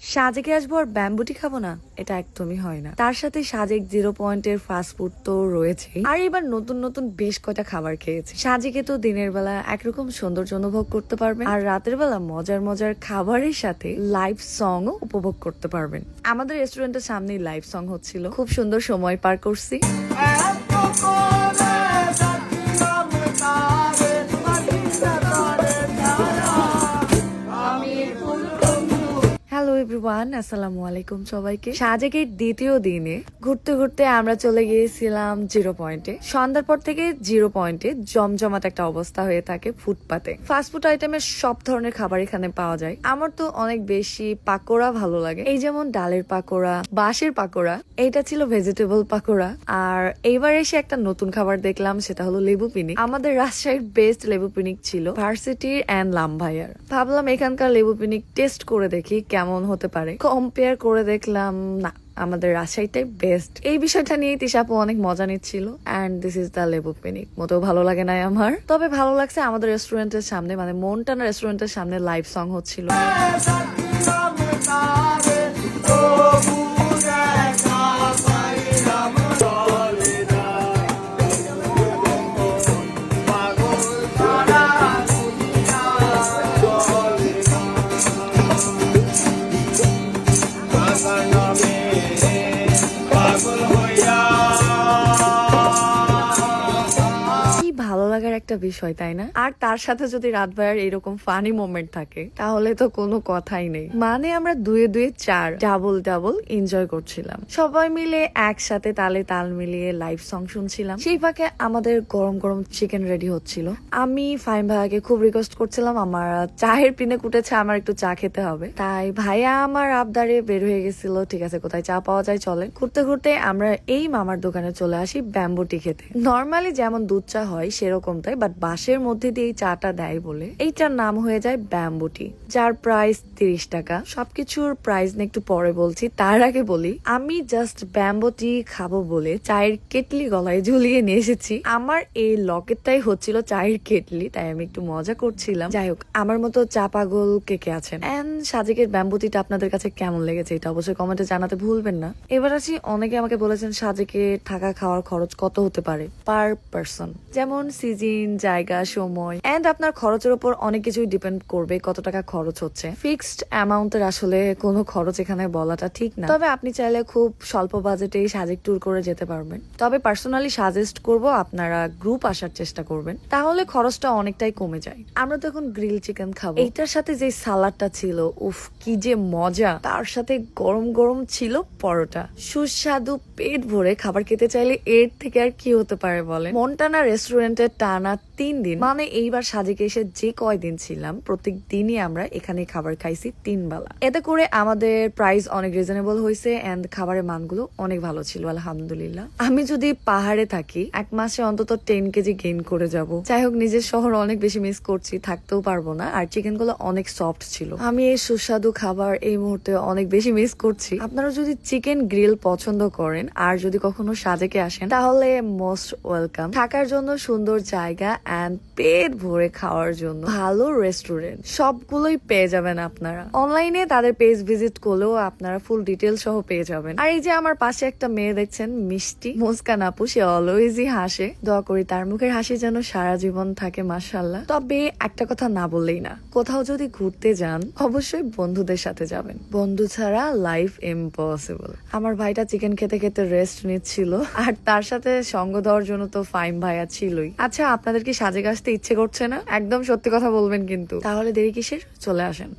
সাজেকে আসব আর ব্যাম্বুটি খাব না, এটা একদমই হয় না। তার সাথে সাজেক জিরো পয়েন্টের ফাস্ট ফুড তো রয়েছে আর এবার নতুন নতুন বেশ কয়টা খাবার খেয়েছি। সাজেকে তো দিনের বেলা একরকম সৌন্দর্য অনুভব করতে পারবেন, আর রাতের বেলা মজার মজার খাবারের সাথে লাইভ সং উপভোগ করতে পারবেন। আমাদের রেস্টুরেন্টের সামনেই লাইভ সং হচ্ছিল। খুব সুন্দর সময় পার করছি। এভরিওয়ান আসসালামু আলাইকুম সবাইকে। দ্বিতীয় দিনে ঘুরতে ঘুরতে আমরা চলে গিয়েছিলাম জিরো পয়েন্টে সন্ধ্যার পর থেকে জিরো পয়েন্টে জমজমাট একটা অবস্থা হয়ে থাকে ফুটপাতে। ফাস্টফুড আইটেমের সব ধরনের খাবার এখানে পাওয়া যায়। আমার তো অনেক বেশি পাকোড়া ভালো লাগে। এই যেমন ডালের পাকোড়া, বাঁশের পাকোড়া, এইটা ছিল ভেজিটেবল পাকোড়া। আর এইবার এসে একটা নতুন খাবার দেখলাম, সেটা হলো লেবু পিনিক। আমাদের রাজশাহীর বেস্ট লেবু পিনিক ছিল ভার্সিটির অ্যান্ড লামভাইয়ার। ভাবলাম এখানকার লেবু পিনিক টেস্ট করে দেখি কেমন হতে পারে। কম্পেয়ার করে দেখলাম, না, আমাদের রাজশাহীটাই বেস্ট এই বিষয়টা নিয়ে তিশাপু অনেক মজা নিচ্ছিল। অ্যান্ড দিস ইজ দ্য লেবু পিনিক মোটেও ভালো লাগে নাই আমার। তবে ভালো লাগছে আমাদের রেস্টুরেন্টের সামনে মানে মনটানা রেস্টুরেন্টের সামনে লাইভ সং হচ্ছিল। একটা বিষয়, তাই না? আর তার সাথে যদি রাত ভাইয়ার এরকম ফানি মোমেন্ট থাকে, তাহলে তো কোনো কথাই নেই। মানে আমরা দুয়ে দুয়ে চার ডাবল ডাবল এনজয় করছিলাম। সবাই মিলে একসাথে তালে তাল মিলিয়ে লাইভ সং শুনছিলাম। সেই ফাঁকে আমাদের গরম গরম চিকেন রেডি হচ্ছিল। আমি ফাইন ভাইয়াকে খুব রিকোয়েস্ট করছিলাম, আমার চায়ের পিনে কুটেছে, আমার একটু চা খেতে হবে। তাই ভাইয়া আমার আবদারে বের হয়ে গেছিল, ঠিক আছে, কোথায় চা পাওয়া যায় চলে ঘুরতে ঘুরতে আমরা এই মামার দোকানে চলে আসি ব্যাম্বুটি খেতে। নর্মালি যেমন দুধ চা হয় সেরকম তাই বাট বাঁশের মধ্যে দিয়ে এই চাটা দেয় বলে। এইটার নাম হয়ে যায় ব্যাম্বুটি, যার প্রাইস তিরিশ টাকা। সবকিছুর প্রাইস নিয়ে একটু পরে বলছি, তার আগে বলি, আমি জাস্ট ব্যাম্বুটি খাব বলে চায়ের কেটলি গলায় ঝুলিয়ে নিয়ে এসেছি। আমার এই লকেটটাই হচ্ছিল চায়ের কেটলি, তাই আমি একটু মজা করছিলাম। যাই হোক, আমার মতো চা পাগল কে কে আছেন? এন্ড সাজেকের ব্যাম্বুটিটা আপনাদের কাছে কেমন লেগেছে এটা অবশ্যই কমেন্টে জানাতে ভুলবেন না। এবার আসি, অনেকে আমাকে বলেছেন সাজেকে থাকা খাওয়ার খরচ কত হতে পারে? পার পার্সন যেমন সিজন জায়গা, সময় এন্ড আপনার খরচের উপর অনেক কিছুই ডিপেন্ড করবে, কত টাকা খরচ হচ্ছে। ফিক্সড অ্যামাউন্টের আসলে কোনো খরচ এখানে বলাটা ঠিক না। তবে আপনি চাইলে খুব স্বল্প বাজেটেই সাজেক ট্যুর করে যেতে পারবেন। তবে পার্সোনালি সাজেস্ট করব আপনারা গ্রুপ আসার চেষ্টা করবেন। তাহলে খরচটা অনেকটাই কমে যায়। আমরা তো এখন গ্রিল চিকেন খাব। এইটার সাথে যে সালাডটা ছিল, উফ, কি যে মজা! তার সাথে গরম গরম ছিল পরোটা। সুস্বাদু পেট ভরে খাবার খেতে চাইলে এর থেকে আর কি হতে পারে বলে মন্টানা রেস্টুরেন্টের টানা তিন দিন মানে এইবার সাজেকে এসে যে কয়দিন ছিলাম, প্রত্যেক দিনই আমরা এখানে খাবার খাইছি তিন বেলা। এতে করে আমাদের প্রাইস অনেক রিজনেবল হয়েছে এন্ড খাবারের মানগুলো অনেক ভালো ছিল, আলহামদুলিল্লাহ। আমি যদি পাহাড়ে থাকি, এক মাসে অন্তত টেন কেজি গেইন করে যাব। যাই হোক, নিজের শহর অনেক বেশি মিস করছি, থাকতেও পারব না। আর চিকেনগুলো অনেক সফট ছিল। আমি এই সুস্বাদু খাবার এই মুহূর্তে অনেক বেশি মিস করছি। আপনারা যদি চিকেন গ্রিল পছন্দ করেন, আর যদি কখনো সাজেকে আসেন, তাহলে মোস্ট ওয়েলকাম থাকার জন্য সুন্দর জায়গা অ্যান্ড পেট ভরে খাওয়ার জন্য। ভালো রেস্টুরেন্ট সবগুলোই পেয়ে যাবেন আপনারা। অনলাইনে তাদের পেজ ভিজিট করলেও আপনারা ফুল ডিটেল সহ পেয়ে যাবেন। আর এই যে আমার পাশে একটা মেয়ে দেখছেন, মিষ্টি। মুস্কান আপু, সে অলওয়েজই হাসে। দোয়া করি তার মুখের হাসি যেন সারা জীবন থাকে মাসাল্লাহ তবে একটা কথা না বললেই না। কোথাও যদি ঘুরতে যান, অবশ্যই বন্ধুদের সাথে যাবেন। বন্ধু ছাড়া লাইফ ইম্পসিবল আমার ভাইটা চিকেন খেতে খেতে রেস্ট নিচ্ছিল। আর তার সাথে সঙ্গ দেওয়ার জন্য তো ফাইম ভাইয়া ছিলই। আচ্ছা আপনাদের কি সাজে গাছতে ইচ্ছে করছে না? একদম সত্যি কথা বলবেন কিন্তু। তাহলে দেরি কিসের? চলে আসেন।